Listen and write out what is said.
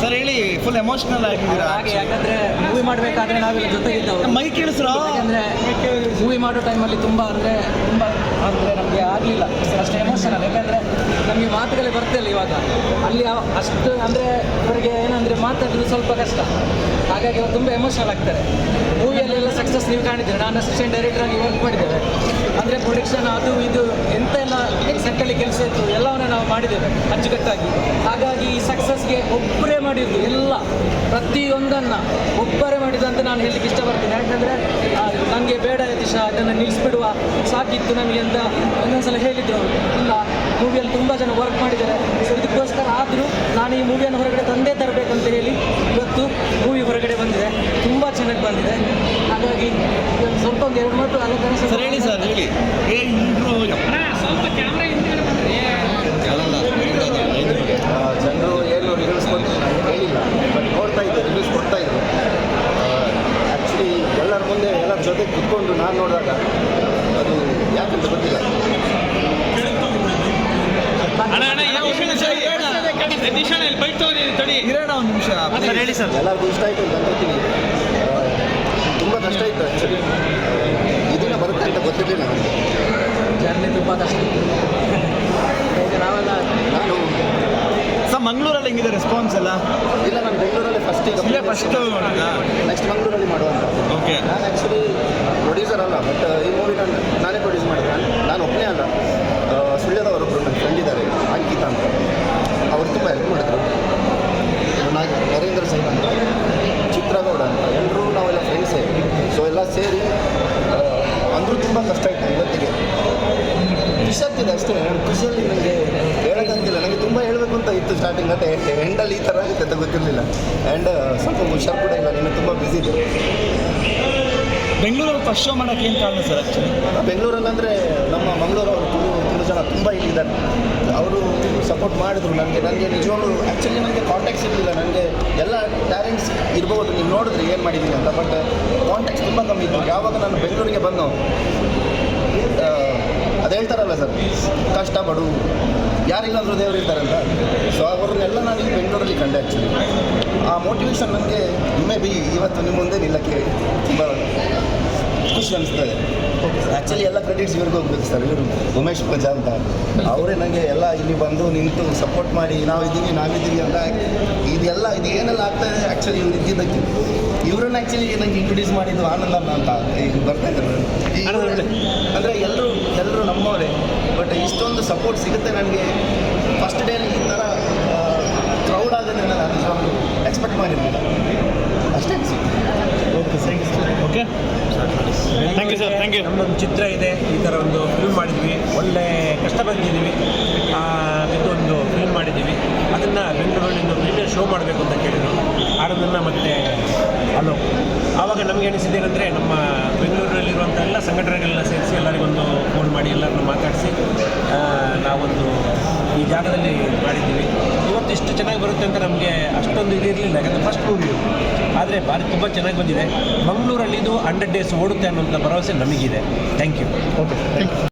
Sir ಹೇಳಿ full emotional ಆಗಿದ್ದೀರಾ? ಹಾಗೆ ಯಾಕಂದ್ರೆ ಮೂವಿ ಮಾಡಬೇಕಾದ್ರೆ ನಾವೆಲ್ಲ ಜೊತೆಗಿದ್ದವು ಮೈ ಕೇಳಿಸ್ರ? ಯಾಕಂದ್ರೆ ಮೂವಿ ಮಾಡೋ ಟೈಮಲ್ಲಿ ತುಂಬ ಅಂದರೆ ತುಂಬ ಅಂದರೆ ನಮಗೆ ಆಗಲಿಲ್ಲ. ಅಷ್ಟು ಎಮೋಷನಲ್ ಯಾಕಂದರೆ ನಮಗೆ ಮಾತುಗಳೇ ಬರ್ತಿಲ್ಲ ಇವಾಗ. ಅಲ್ಲಿ ಅಷ್ಟು ಅಂದರೆ ಅವರಿಗೆ ಏನಂದರೆ ಮಾತಾಡೋದು ಸ್ವಲ್ಪ ಕಷ್ಟ. ಹಾಗಾಗಿ ಅವ್ರು ತುಂಬ ಎಮೋಷನಲ್ ಆಗ್ತಾರೆ. ಮೂವಿಯಲ್ಲೆಲ್ಲ ಸಕ್ಸಸ್ ನೀವು ಕಾಣಿದ್ದೀರಿ ನಾನು ಅಸಿಸ್ಟೆಂಟ್ ಡೈರೆಕ್ಟರ್ ಆಗಿ ವರ್ಕ್ ಮಾಡಿದ್ದೇವೆ ಅಂದರೆ ಪ್ರೊಡಕ್ಷನ್ ಅದು ಇದು ಎಂತ ಎಲ್ಲ ಸೆಟ್ಟಲ್ಲಿ ಕೆಲಸ ಇತ್ತು ಎಲ್ಲವನ್ನ ನಾವು ಮಾಡಿದ್ದೇವೆ. ಅಚ್ಚುಕಟ್ಟಾಗಿ. ಸಕ್ಸಸ್ಗೆ ಒಬ್ಬರೇ ಮಾಡಿದ್ದು ಎಲ್ಲ ಪ್ರತಿಯೊಂದನ್ನು ಒಬ್ಬರೇ ಮಾಡಿದ್ದು ಅಂತ ನಾನು ಹೇಳಲಿಕ್ಕೆ ಇಷ್ಟಪಡ್ತೀನಿ. ಯಾಕಂದರೆ ನನಗೆ ಬೇಡ ಯತೀಶ ಅದನ್ನು ನಿಲ್ಲಿಸ್ಬಿಡುವ ಸಾಕಿತ್ತು ನನಗೆ ಅಂತ ಒಂದೊಂದ್ಸಲ ಹೇಳಿದ್ರು ಅವರು. ಇಲ್ಲ ಮೂವಿಯಲ್ಲಿ ತುಂಬ ಜನ ವರ್ಕ್ ಮಾಡಿದ್ದಾರೆ. ಸೊ ಇದಕ್ಕೋಸ್ಕರ ಆದರೂ ನಾನು ಈ ಮೂವಿಯನ್ನು ಹೊರಗಡೆ ತಂದೇ ತರಬೇಕಂತ ಹೇಳಿ ಇವತ್ತು ಮೂವಿ ಹೊರಗಡೆ ಬಂದಿದೆ. ತುಂಬ ಚೆನ್ನಾಗಿ ಬಂದಿದೆ. ಹಾಗಾಗಿ ಸ್ವಲ್ಪ ಒಂದು ಎರಡು ಮಾತು ಅಲ್ಲ ಸರ್ ಹೇಳಿ ಸರ್ ಹೇಳಿ. ಏ ಇಬ್ರು ಜನರು ಏನು ರಿವ್ಯೂಸ್ ಕೊಟ್ಟು ನನಗೆ ಹೇಳಿಲ್ಲ ಬಟ್ ನೋಡ್ತಾ ಇದ್ದೆ ರಿವ್ಯೂಸ್ ಕೊಡ್ತಾ ಇದ್ರು ಆ್ಯಕ್ಚುಲಿ ಎಲ್ಲರ ಜೊತೆ ಕುತ್ಕೊಂಡು ನಾನು ನೋಡಿದಾಗ ಅದು ಯಾಕಂತ ಗೊತ್ತಿಲ್ಲ. ಇರೋಣ ಒಂದು ನಿಮಿಷ ಸರ್ ಹೇಳಿ ಸರ್. ಎಲ್ಲರಿಗೂ ಇಷ್ಟ ಆಯಿತು ಅಂತ ಅನ್ಕೋತೀನಿ ತುಂಬ ಕಷ್ಟ ಇತ್ತು ಆ್ಯಕ್ಚುಲಿ ಇದನ್ನ ಬರುತ್ತೆ ಅಂತ ಗೊತ್ತಿರಲಿಲ್ಲ ನನಗೆ. ಜರ್ನಿ ತುಂಬ ಕಷ್ಟ. ನಾವೆಲ್ಲ ನಾನು ಸರ್ ಮಂಗಳೂರಲ್ಲಿ ಹೆಂಗಿದೆ ರೆಸ್ಪಾನ್ಸ್ ಎಲ್ಲ? ಇಲ್ಲ ನಾನು ಬೆಂಗಳೂರಲ್ಲಿ ಫಸ್ಟ್ ಫಸ್ಟ್ ನೆಕ್ಸ್ಟ್ ಮಂಗಳೂರಲ್ಲಿ ಮಾಡುವಂತ ಓಕೆ ನಾನು ಆ್ಯಕ್ಚುಲಿ ಪ್ರೊಡ್ಯೂಸರ್ ಅಲ್ಲ ಬಟ್ ಈ ಮೂವಿ ನಾನು ನಾನೇ ಪ್ರೊಡ್ಯೂಸ್ ಮಾಡಿದೆ ನಾನು ಒಬ್ಬನೇ ಅಲ್ಲ ಆ, ಸುಳ್ಯದವರೊಬ್ಬರು ನನ್ನ ಫ್ರೆಂಡ್ ಇದ್ದಾರೆ ಅಂಕಿತ ಅಂತ ಅವರು ತುಂಬ ಹೆಲ್ಪ್ ಮಾಡಿದ್ರು ನಾಗ ನರೇಂದ್ರ ಸೈನ್ ಅಂತ ಚಿತ್ರಗೌಡ ಅಂತ ಎಲ್ಲರೂ ನಾವೆಲ್ಲ ಫ್ರೆಂಡ್ಸೇ ಸೊ ಎಲ್ಲ ಸೇರಿ ಆ, ಅಂದರೂ ತುಂಬ ಕಷ್ಟ ಇತ್ತು ಇವತ್ತಿಗೆ ಅಷ್ಟು ನಾನು ಖುಷಿಯಲ್ಲಿ ನನಗೆ ಹೇಳೋಕ್ಕಂತಿಲ್ಲ ನನಗೆ ತುಂಬ ಹೇಳಬೇಕು ಅಂತ ಇತ್ತು ಸ್ಟಾರ್ಟಿಂಗ್ ಮತ್ತೆ. ಎಂಡಲ್ಲಿ ಈ ಥರ ಆಗುತ್ತೆ ಅಂತ ಗೊತ್ತಿರಲಿಲ್ಲ. ಆ್ಯಂಡ್ ಸ್ವಲ್ಪ ಹುಷಾರು ಕೂಡ ಇಲ್ಲ. ನೀನು ತುಂಬ ಬ್ಯುಸಿ ಇದೆ ಬೆಂಗಳೂರಲ್ಲಿ ಫಸ್ಟ್ ಶೋ ಮಾಡೋಕ್ಕೆ ಏನು ಕಾರಣ ಸರ್ ಆ್ಯಕ್ಚುಲಿ ಬೆಂಗಳೂರಲ್ಲಂದರೆ ನಮ್ಮ ಮಂಗಳೂರು ಅವರು ತುಂಬ ತುಂಬ ಜನ ತುಂಬ ಇಲ್ಲಿದ್ದಾರೆ. ಅವರು ಸಪೋರ್ಟ್ ಮಾಡಿದ್ರು ನನಗೆ. ನನಗೆ ನಿಜವಾಗ್ಲೂ ಆ್ಯಕ್ಚುಲಿ ನನಗೆ ಕಾಂಟ್ಯಾಕ್ಟ್ಸ್ ಇರಲಿಲ್ಲ. ನನಗೆ ಎಲ್ಲ ಟ್ಯಾಲೆಂಟ್ಸ್ ಇರ್ಬೋದು. ನೀವು ನೋಡಿದ್ರೆ ಏನು ಮಾಡಿದ್ದೀನಿ ಅಂತ. ಬಟ್ ಕಾಂಟ್ಯಾಕ್ಟ್ಸ್ ತುಂಬ ಕಮ್ಮಿ ಇತ್ತು. ಯಾವಾಗ ನಾನು ಬೆಂಗಳೂರಿಗೆ ಬಂದು ಅದು ಹೇಳ್ತಾರಲ್ಲ ಸರ್ ಕಷ್ಟ ಬಡು ಯಾರಿಲ್ಲಾಂದ್ರೂ ದೇವರು ಇರ್ತಾರಂತ? ಸೊ ಅವರನ್ನೆಲ್ಲ ನಾನು ಇಲ್ಲಿ ಬೆಂಗಳೂರಲ್ಲಿ ಕಂಡೆ ಆ್ಯಕ್ಚುಲಿ ಆ ಮೋಟಿವೇಶನ್ ನನಗೆ ಮೇ ಬಿ ಇವತ್ತು ನಿಮ್ಮ ಮುಂದೆ ನಿಲ್ಲಕ್ಕೆ ತುಂಬ ಖುಷಿ ಅನಿಸ್ತದೆ ಆ್ಯಕ್ಚುಲಿ ಎಲ್ಲ ಕ್ರೆಡಿಟ್ಸ್ ಇವ್ರಿಗೆ ಹೋಗ್ಬೇಕು ಸರ್ ಇವರು ಉಮೇಶ್ ಪ್ರಜಾ ಅಂತ. ಅವರೇ ನನಗೆ ಎಲ್ಲ ಇಲ್ಲಿ ಬಂದು ನಿಂತು ಸಪೋರ್ಟ್ ಮಾಡಿ ನಾವಿದ್ದೀವಿ ನಾವಿದ್ದೀವಿ ಅಂತ ಇದೆಲ್ಲ ಇದು ಏನೆಲ್ಲ ಆಗ್ತಾ ಇದೆ ಆ್ಯಕ್ಚುಲಿ ಇವ್ರು ಇದ್ದಿದ್ದಕ್ಕೆ. ಇವರನ್ನ ಆ್ಯಕ್ಚುಲಿ ನನಗೆ ಇಂಟ್ರೊಡ್ಯೂಸ್ ಮಾಡಿದ್ದು ಆನಂದಮ್ಮ ಅಂತ ಈಗ ಬರ್ತಾ ಇದ್ದಾರೆ. ಅಂದರೆ ಎಲ್ಲರೂ ಎಲ್ಲರೂ ನಮ್ಮವರೇ. ಬಟ್ ಇಷ್ಟೊಂದು ಸಪೋರ್ಟ್ ಸಿಗುತ್ತೆ ನನಗೆ. ಫಸ್ಟ್ ಡೇ ಈ ಥರ ಕ್ರೌಡ್ ಆಗುತ್ತೆ ನಾನು ನಿಜವಾಗ್ಲೂ ಎಕ್ಸ್ಪೆಕ್ಟ್ ಮಾಡಿರಲಿಲ್ಲ ಅಷ್ಟೇ okay thank you sir thank you ಚಿತ್ರ ಇದೆ, ಈ ಥರ ಒಂದು ಫಿಲ್ಮ್ ಮಾಡಿದ್ವಿ. ಒಳ್ಳೆ ಕಷ್ಟ ಬಂದಿದ್ದೀವಿ ಇದೊಂದು ಫಿಲ್ಮ್ ಮಾಡಿದ್ದೀವಿ. ಅದನ್ನು ಬೆಂಗಳೂರಲ್ಲಿ ಒಂದು ಪ್ರೀಮಿಯರ್ ಶೋ ಮಾಡಬೇಕು ಅಂತ ಕೇಳಿದರು. ಆಡೋದನ್ನು ಮತ್ತೆ ಹಲೋ ಆವಾಗ ನಮಗೆ ಅನಿಸಿದ್ದೇನೆಂದರೆ ನಮ್ಮ ಬೆಂಗಳೂರಲ್ಲಿರುವಂಥ ಎಲ್ಲ ಸಂಘಟನೆಗಳನ್ನ ಸೇರಿಸಿ ಎಲ್ಲರಿಗೊಂದು ಫೋನ್ ಮಾಡಿ, ಎಲ್ಲರನ್ನು ಮಾತಾಡಿಸಿ ನಾವೊಂದು ಈ ಜಾಗದಲ್ಲಿ ಮಾಡಿದ್ದೀವಿ. ಇವತ್ತು ಇಷ್ಟು ಚೆನ್ನಾಗಿ ಬರುತ್ತೆ ಅಂತ ನಮಗೆ ಅಷ್ಟೊಂದು ಇದಿರಲಿಲ್ಲ ಯಾಕಂದರೆ ಫಸ್ಟ್ ಮೂವಿ ಆದರೆ ಭಾರಿ ತುಂಬ ಚೆನ್ನಾಗಿ ಬಂದಿದೆ. ಮಂಗಳೂರಲ್ಲಿ ಇದು ಹಂಡ್ರೆಡ್ ಡೇಸ್ ಓಡುತ್ತೆ ಅನ್ನೋಂಥ ಭರವಸೆ ನಮಗಿದೆ. Thank you okay thank you